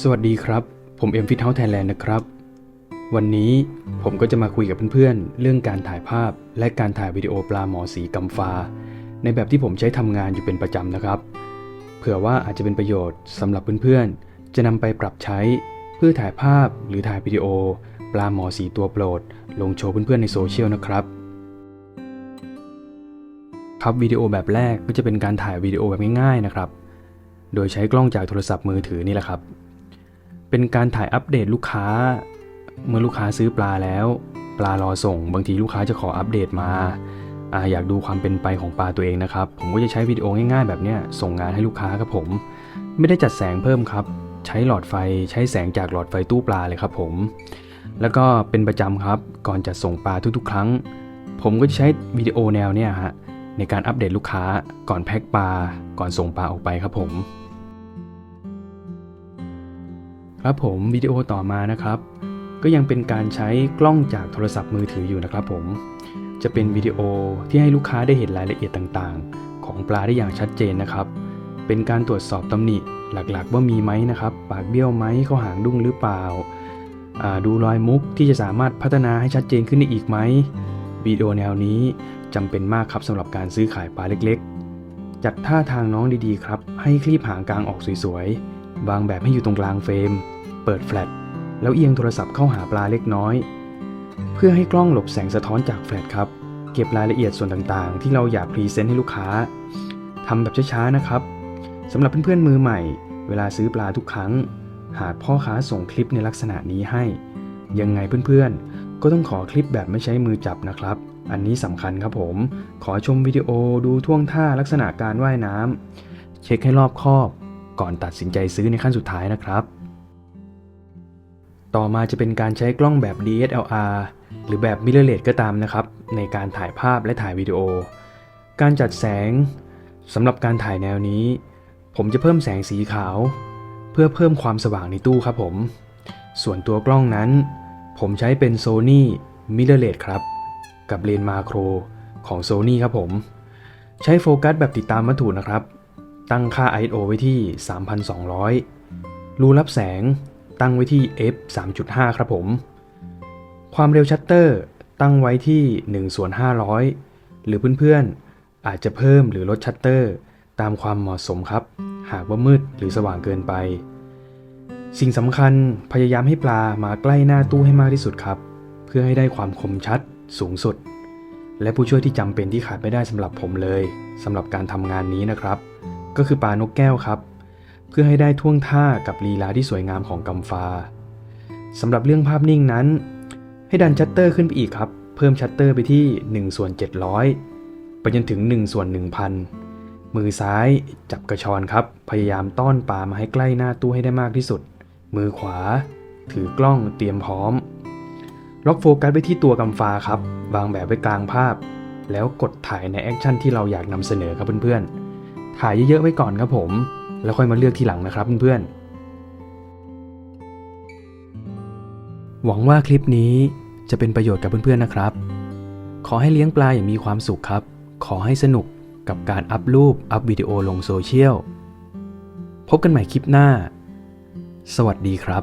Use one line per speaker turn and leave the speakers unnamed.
สวัสดีครับ ผมเอ็มฟิตเฮาส์ไทยแลนด์นะครับ วันนี้ผมก็จะมาคุยกับเพื่อนๆ เรื่องการถ่ายภาพและการถ่ายวิดีโอปลาหมอสีกำฟ้า ในแบบที่ผมใช้ทำงานอยู่เป็นประจำนะครับ เผื่อว่าอาจจะเป็นประโยชน์สำหรับเพื่อนๆ จะนำไปปรับใช้เพื่อถ่ายภาพหรือถ่ายวิดีโอ ปลาหมอสีตัวโปรด ลงโชว์เพื่อนๆ ในโซเชียลนะครับครับวิดีโอแบบแรกก็จะเป็นการถ่ายวิดีโอแบบง่ายๆนะครับ โดยใช้กล้องจากโทรศัพท์มือถือนี่แหละครับ เป็นการถ่ายอัปเดตลูกค้า เมื่อลูกค้าซื้อปลาแล้ว ปลารอส่ง บางทีลูกค้าจะขออัปเดตมาอาอยากดูความเป็นไปของปลาตัวเองนะครับ ผมก็จะใช้วิดีโอง่ายๆ แบบนี้ส่งงานให้ลูกค้าครับผม ไม่ได้จัดแสงเพิ่มครับ ใช้หลอดไฟใช้แสงจากหลอดไฟตู้ปลาเลยครับผม แล้วก็เป็นประจำครับ ก่อนจะส่งปลาทุกๆ ครั้ง ผมก็จะใช้วิดีโอแนวเนี้ยฮะในการอัปเดตลูกค้าก่อนแพ็คปลาก่อนส่งปลาออกไปครับผม ครับผมวิดีโอต่อมานะครับ ก็ยังเป็นการใช้กล้องจากโทรศัพท์มือถืออยู่นะครับผม จะเป็นวิดีโอที่ให้ลูกค้าได้เห็นรายละเอียดต่างๆ ของปลาได้อย่างชัดเจนนะครับ เป็นการตรวจสอบตำหนิหลักๆ ว่ามีไหมนะครับ ปากเบี้ยวไหมเขาหางดุ้งหรือเปล่า ดูรอยมุกที่จะสามารถพัฒนาให้ชัดเจนขึ้นได้อีกไหมวิดีโอแนวนี้จำเป็นมากครับสำหรับการซื้อขายปลาเล็กๆ จัดท่าทางน้องดีๆครับ ให้คลีบหางกลางออกสวยๆ วางแบบให้อยู่ตรงกลางเฟรม เปิดแฟลชแล้วเอียงโทรศัพท์เข้าหาปลาเล็กน้อย เพื่อให้กล้องหลบแสงสะท้อนจากแฟลชครับ เก็บรายละเอียดส่วนต่างๆ ที่เราอยากพรีเซนต์ให้ลูกค้าทำแบบช้าๆนะครับสำหรับเพื่อนๆมือใหม่ เวลาซื้อปลาทุกครั้ง หากพ่อค้าส่งคลิปในลักษณะนี้ให้ ยังไงเพื่อนๆ ก็ต้องขอคลิปแบบไม่ใช้มือจับนะครับ อันนี้สำคัญครับผม ขอชมวิดีโอดูท่วงท่าลักษณะการว่ายน้ำเช็คให้รอบคอบ ก่อนตัดสินใจซื้อในขั้นสุดท้ายนะครับ ต่อมาจะเป็นการใช้กล้องแบบ DSLR หรือแบบ mirrorless ก็ตามนะครับ ในการถ่ายภาพและถ่ายวิดีโอ การจัดแสงสำหรับการถ่ายแนวนี้ ผมจะเพิ่มแสงสีขาว เพื่อเพิ่มความสว่างในตู้ครับผม ส่วนตัวกล้องนั้น ผมใช้เป็น Sony mirrorless ครับ กับเลนส์มาโครของ Sony ครับผม ใช้โฟกัสแบบติดตามวัตถุนะครับ ตั้งค่า ISO ไว้ที่ 3,200 รูรับแสง ตั้งไว้ที่ f 3.5 ครับผม ความเร็วชัตเตอร์ตั้งไว้ที่1ส่วน500 หรือเพื่อนๆ อาจจะเพิ่มหรือลดชัตเตอร์ ตามความเหมาะสมครับ หากว่ามืดหรือสว่างเกินไป สิ่งสำคัญพยายามให้ปลามาใกล้หน้าตู้ให้มากที่สุดครับ เพื่อให้ได้ความคมชัดสูงสุด และผู้ช่วยที่จำเป็นที่ขาดไม่ได้สำหรับผมเลยสำหรับการทำงานนี้นะครับ ก็คือปลานกแก้วครับ เพื่อให้ได้ท่วงท่ากับลีลาที่สวยงามของกำฟ้าสำหรับเรื่องภาพนิ่งนั้น ให้ดันชัตเตอร์ขึ้นไปอีกครับ เพิ่มชัตเตอร์ไปที่1ส่วน700 ไปจนถึง1ส่วน1000 มือซ้ายจับกระชอนครับ พยายามต้อนปลามาให้ใกล้หน้าตู้ให้ได้มากที่สุด มือขวา ถือกล้องเตรียมพร้อม ล็อกโฟกัสไว้ที่ตัวกำฟ้าครับ วางแบบไว้กลางภาพ แล้วกดถ่ายในแอคชั่นที่เราอยากนำเสนอครับเพื่อนๆ ถ่ายเยอะๆไว้ก่อนครับผม แล้วค่อยมาเลือกทีหลังนะครับเพื่อนๆ หวังว่าคลิปนี้จะเป็นประโยชน์กับเพื่อนๆนะครับ ขอให้เลี้ยงปลาอย่างมีความสุขครับ ขอให้สนุกกับการอัพรูป อัพวิดีโอลงโซเชียล พบกันใหม่คลิปหน้า สวัสดีครับ